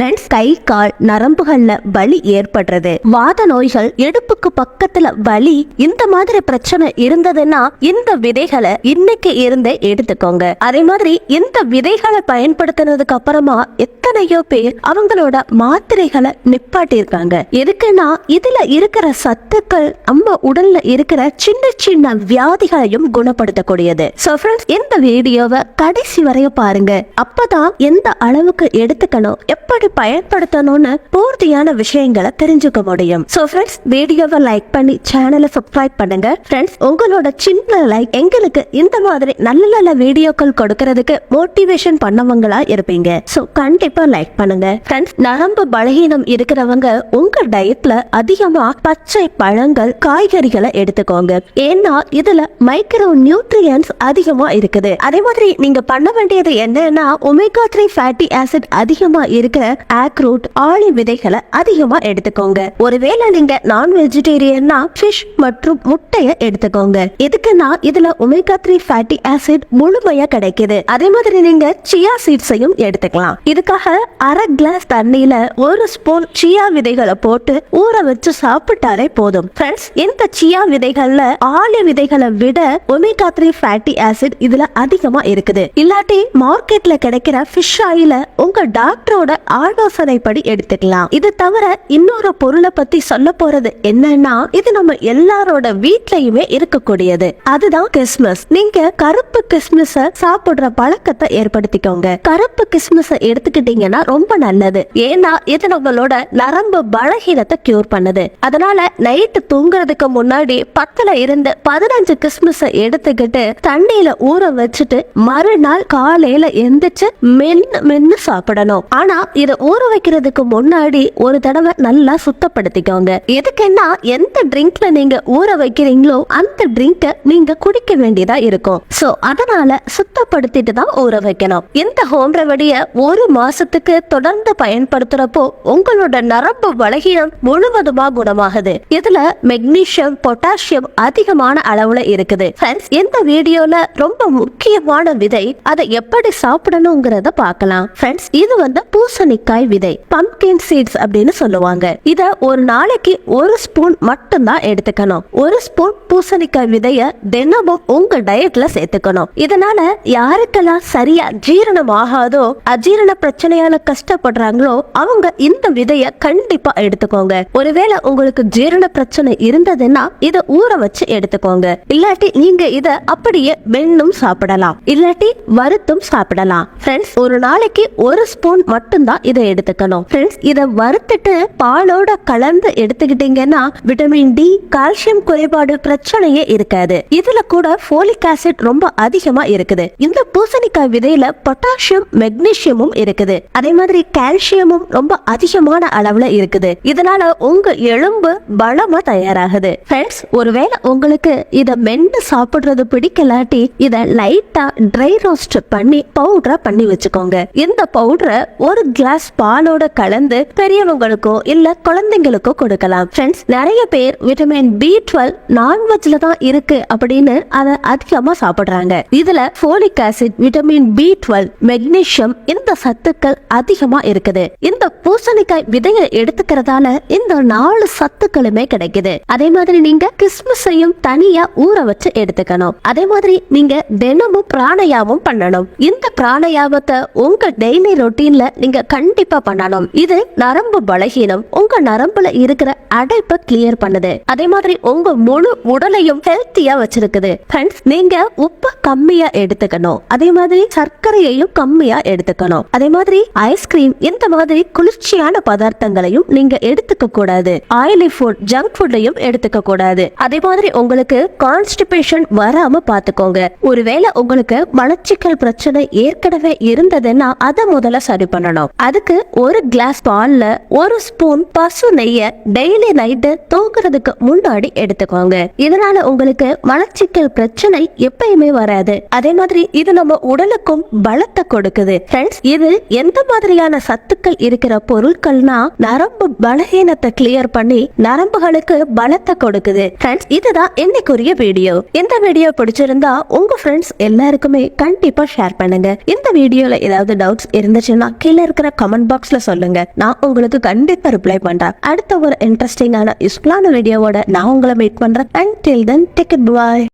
Friends கை கால் நரம்புகள்ல வலி ஏற்படுறது. வாத நோய்கள் இடுப்புக்கு பக்கத்துல வலி இந்த மாதிரி பிரச்சனை இருந்ததுன்னா இந்த விதைகளை இன்னைக்கு இருந்தே எடுத்துக்கோங்க. அதே மாதிரி இந்த விதைகளை பயன்படுத்தினதுக்கு அப்புறமா எத்தனையோ பேர் அவங்களோட மாத்திரைகளை நிப்பாட்டியிருக்காங்க. எதுக்குன்னா இதுல இருக்கிற சத்துக்கள் நம்ம உடல்ல இருக்கிற சின்ன சின்ன வியாதிகளையும் குணப்படுத்தக்கூடியது. சோ ஃப்ரெண்ட்ஸ் இந்த வீடியோவை கடைசி வரையும் பாருங்க. அப்பதான் எந்த அளவுக்கு எடுத்துக்கணும் எப்படி பயன்படுத்தணும்னு பூர்த்தியான விஷயங்களை தெரிஞ்சுக்க முடியும். சோ ஃப்ரெண்ட்ஸ் வீடியோவை லைக் பண்ணி சேனலை சப்ஸ்கிரைப் பண்ணுங்க. ஃப்ரெண்ட்ஸ் உங்களோட சின்ன லைக் எங்களுக்கு இந்த மாதிரி நல்ல நல்ல வீடியோக்கள் கொடுக்கறதுக்கு மோட்டிவேஷன் பண்ணவங்களா இருப்பீங்க. சோ கண்டிப்பா லைக் பண்ணுங்க. ஃப்ரெண்ட்ஸ் நரம்பு பலகீனம் இருக்கிறவங்க உங்க டயட்ல அதிகமா பச்சை பழங்கள் காய்கறிகளை எடுத்துக்கோங்க. ஏன்னா இதுல மைக்ரோ நியூட்ரியன்ஸ் அதிகமா இருக்குது. அதே மாதிரி நீங்க பண்ண வேண்டியது என்னன்னா ஒமேகா த்ரீ ஃபேட்டி ஆசிட் அதிகமா இருக்கிற ஆக்ரூட் ஆளி விதைகளை அதிகமா எடுத்துக்கோங்க. ஒருவேளை நீங்க நான் வெஜிடேரியன்னா ஃபிஷ் மற்றும் முட்டைய எடுத்துக்கோங்க. எதுக்குன்னா இதுல ஒமேகா த்ரீ ஃபேட்டி ஆசிட் முழுமையா கிடைக்குது. அதே மாதிரி நீங்க சியா சீட்ஸையும் எடுத்துக்கலாம். இதுக்காக அரை கிளாஸ் தண்ணியில ஒரு ஸ்பூன் சியா விதைகளை போட்டு ஊற வச்சு சாப்பிட்டாலே போதும். ஃப்ரெண்ட்ஸ் இந்த சியா விதைகள்ல ஆலிய விதைகளை விட ஒமேகா த்ரீ ஃபேட்டி ஆசிட் இதுல அதிகமா இருக்குது. இல்லாட்டி மார்க்கெட்ல கிடைக்கிற ஃபிஷ் ஆயில உங்க டாக்டரோட ஆலோசனைப்படி எடுத்துக்கலாம். இது தவிர இன்னொரு பொருளை பத்தி சொல்ல போறது என்னன்னா இது நம்ம எல்லாரோட வீட்லயுமே இருக்கக்கூடியது. அதுதான் கிறிஸ்மஸ். நீங்க கருப்பு கிறிஸ்மஸ சாப்பிடுற பழக்கத்தை ஏற்படுத்திக்கோங்க. கருப்பு கிறிஸ்மஸ எடுத்துக்கிட்டீங்கன்னா ரொம்ப நல்லது. ஏன்னா இது நம்மளோட நரம்பு பலகீனத்தை கியூர் பண்ணுது. அதனால நைட்டு தூங்குறதுக்கு முன்னாடி பத்துல இருந்து பதினஞ்சு கிறிஸ்மஸ எடுத்துக்கிட்டு தண்ணியில ஊற வச்சுட்டு மறுநாள் காலையில எந்திரிச்சு மென்னு மென்னு சாப்பிடணும். ஆனா இது ஊற வைக்கிறதுக்கு முன்னாடி ஒரு தடவை நல்லா சுத்தப்படுத்திக்கோங்க. எதுக்குன்னா எந்த ட்ரிங்க்ல நீங்க ஊற வைக்கிறீங்களோ அந்த ட்ரிங்க நீங்க குடிக்க வேண்டியதா இருக்கும். சோ அதனால சுத்தப்படுத்திட்டு தான் ஊற வைக்கணும். இந்த ஹோம் ரெமடிய ஒரு மாசத்துக்கு தொடர்ந்து பயன்படுத்துறப்போ உங்களோட நரம்பு பலகீனம் முழுவதுமா குணமாகுது. இதுல மெக்னீசியம் பொட்டாசியம் அதிகமான அளவுல இருக்குது. இந்த வீடியோல ரொம்ப முக்கியமான விதை அதை எப்படி சாப்பிடணுங்கிறத பார்க்கலாம். ஃப்ரெண்ட்ஸ் இது வந்து பூசணி பூசணிக்காய் விதை பம்கின் சீட்ஸ் அப்படின்னு சொல்லுவாங்க. இத ஒரு நாளைக்கு ஒரு ஸ்பூன் மட்டும்தான் எடுத்துக்கணும். ஒரு ஸ்பூன் பூசணிக்காய் விதைய தினமும் உங்க டயட்ல சேர்த்துக்கணும். இதனால யாருக்கெல்லாம் சரியா ஜீரணம் ஆகாதோ அஜீரண பிரச்சனையால கஷ்டப்படுறாங்களோ அவங்க இந்த விதைய கண்டிப்பா எடுத்துக்கோங்க. ஒருவேளை உங்களுக்கு ஜீரண பிரச்சனை இருந்ததுன்னா இத ஊற வச்சு எடுத்துக்கோங்க. இல்லாட்டி நீங்க இத அப்படியே வெண்ணும் சாப்பிடலாம். இல்லாட்டி வறுத்தும் சாப்பிடலாம். ஃப்ரெண்ட்ஸ் ஒரு நாளைக்கு ஒரு ஸ்பூன் மட்டும்தான் இதை எடுத்துக்கணும். ஃப்ரெண்ட்ஸ் இதை வறுத்துட்டு பாலோட கலந்து எடுத்துக்கிட்டீங்கன்னா விட்டமின் டி கால்சியம் குறைபாடு பிரச்சனையே இருக்காது. இதுல கூட போலிக் ஆசிட் ரொம்ப அதிகமா இருக்குது. இந்த பூசணிக்காய் விதையில பொட்டாசியம் மெக்னீசியமும் இருக்குது. அதே மாதிரி கால்சியமும் ரொம்ப அதிகமான அளவுல இருக்குது. இதனால உங்க எலும்பு பலமா தயாராகுது. ஃப்ரெண்ட்ஸ் ஒருவேளை உங்களுக்கு இத மென்னு சாப்பிடுறது பிடிக்கலாட்டி இத லைட்டா ட்ரை ரோஸ்ட் பண்ணி பவுடரா பண்ணி வச்சுக்கோங்க. இந்த பவுடரை ஒரு கிளாஸ் பாலோட கலந்து பெரியவங்களுக்கோ இல்ல குழந்தைங்களுக்கோ கொடுக்கலாம். ஃப்ரெண்ட்ஸ் நிறைய பேர் விட்டமின் பி டுவெல் நான்வெஜ்ல தான் இருக்கு அப்படின்னு அதை அதிகமா சாப்பிடுறாங்க. இதுல folic acid vitamin B twelve magnesium இந்த சத்துக்கள் அதிகமா இருக்குது. இந்த பூசணிக்காய் விதையை எடுத்துக்கிறதால இந்த நாலு சத்துக்களுமே கிடைக்குது. அதே மாதிரி நீங்க கிறிஸ்மஸையும் தனியா ஊற வச்சு எடுத்துக்கணும். அதே மாதிரி நீங்க தினமும் பிராணயாமம் பண்ணணும். இந்த பிராணயாமத்தை உங்க டெய்லி ரொட்டீன்ல நீங்க கண்டிப்பா பண்ணணும். இது நரம்பு பலகீனம். உங்க நரம்புல இருக்கிற அடைப்பை கிளியர் பண்ணுது. அதே மாதிரி உங்க முழு உடலையும் ஹெல்த்தியா வச்சிருக்குது. ஃப்ரெண்ட்ஸ் நீங்க உப்பு கம்மியா எடுத்துக்கணும். அதே மாதிரி சர்க்கரையையும் கம்மியா எடுத்துக்கணும். அதே மாதிரி ஐஸ்கிரீம் இந்த மாதிரி குளிர்ச்சியான பதார்த்தங்களையும் நீங்க எடுத்துக்க கூடாது. ஆயிலி ஃபுட் ஜங்க் ஃபுட்டையும் எடுத்துக்க கூடாது. அதே மாதிரி உங்களுக்கு கான்ஸ்டிபேஷன் வராம பாத்துக்கோங்க. ஒருவேளை உங்களுக்கு மலச்சிக்கல் பிரச்சனை ஏற்கனவே இருந்ததுன்னா அதை முதல்ல சரி பண்ணணும். அதுக்கு ஒரு கிளாஸ் பால்ல ஒரு ஸ்பூன் பசு நெய்ய டெய்லி நைட்டு தூங்குறதுக்கு முன்னாடி எடுத்துக்கோங்க. இதனால உங்களுக்கு மலச்சிக்கல் பிரச்சனை எப்பயுமே வராது. அதே மாதிரி இது நம்ம உடலுக்கும் பலத்தை கொடுக்குது. ஃப்ரெண்ட்ஸ் இது எந்த மாதிரியான சத்துக்கள் இருக்கிற பொருட்கள்னா நரம்பு பலகீனத்தை கிளியர் பண்ணி நரம்புகளுக்கு பலத்தை கொடுக்குது. ஃப்ரெண்ட்ஸ் இதுதான் இன்னைக்குரிய வீடியோ இந்த வீடியோ பிடிச்சிருந்தா உங்க ஃப்ரெண்ட்ஸ் எல்லாருக்குமே கண்டிப்பா ஷேர் பண்ணுங்க. இந்த வீடியோல ஏதாவது டவுட்ஸ் இருந்துச்சுன்னா கீழே இருக்கிற கமெண்ட் கமெண்ட் பாக்ஸ்ல சொல்லுங்க. நான் உங்களுக்கு கண்டிப்பா ரிப்ளை பண்றேன். அடுத்த ஒரு இன்ட்ரெஸ்டிங்கான யூஸ்ஃபுல்லான வீடியோவோட நான் உங்களை மீட் பண்றேன். And till then take it bye